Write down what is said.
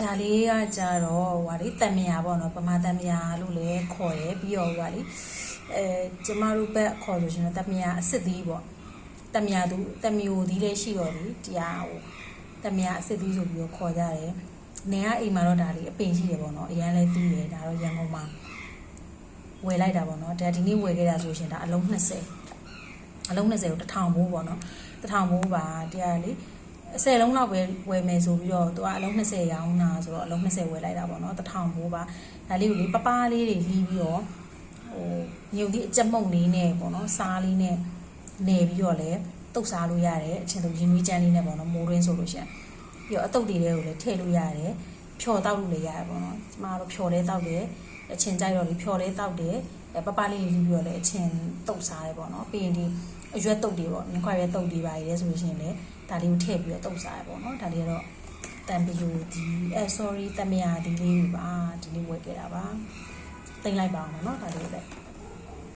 ဒါလေးကကြတော့ဟိုဟာလေတမယာပေါ့နော်ပမာတမယာလို့လည်းခေါ်တယ်ပြီးတော့ဟိုဟာလေအဲကျမတို့ဘက်ခေါ်လို့ရှရင်တော့တမယာအစ်စ်သီးပေါ့တမယာသူတမီယိုသီးလည်းရှိတော့လေတရားဟိုတမယာအစ်စ်သီးဆိုပြီးတော့ခေါ်ကြတယ်နေကအိမ်မှာတော့ဒါလေးအပင်ရှိတယ်ပေါ့နော်အရန်လည်းသီးတယ်ဒါတော့ရန်ကုန်မှာဝယ်လိုက်တာပေါ့နော်ဒါဒီနေ့ဝယ်ခဲ့တာဆိုရှင်ဒါအလုံး20အလုံး20ကို1000ဘိုးပေါ့နော်1000ဘိုးပါတရားလေ 10လုံးလောက်ပဲဝယ်မယ်ဆိုပြီးတော့သူကအလုံး20ရောင်းတာဆိုတော့အလုံး20ဝယ်လိုက်တာပေါ့နော်1000ဘိုးပါဒါလေးကိုလေပပလေးတွေလီးပြီးတော့ဟိုညုံဒီအကြက်မုံလေးနဲ့ပေါ့နော်စားလေးနဲ့နေပြီးတော့လည်းတုတ်စားလို့ရတယ်အချင်းတို့ရင်းနှီးချမ်းလေးနဲ့ပေါ့နော်မိုးရင်းဆိုလို့ရှိရင်ပြီးတော့အတုတ်တွေလေးကိုလည်းထည့်လို့ရတယ်ဖြော်တောက်လို့လည်းရတယ်ပေါ့နော်ကျမတို့ဖြော်လေးတောက်တယ်အချင်းကြိုက်တော့လေဖြော်လေးတောက်တယ်အဲပပလေးယူပြီးတော့လည်းအချင်းတုတ်စားတယ်ပေါ့နော်ပြီးရင်ဒီ အရွက်တုတ်တွေပေါ့မြခွာရွက်တုတ်တွေပါရဲဆိုလို့ရှိရင်လည်းဒါလေးကိုထည့်ပြီးတော့တုပ်စားရပေါ့နော်ဒါလေးကတော့တန်ပီယိုဒီအဲ sorry တမယာဒီလေးပါဒီလေးဝယ်ခဲ့တာပါတင်လိုက်ပါအောင်နော်ဒါလေးပဲ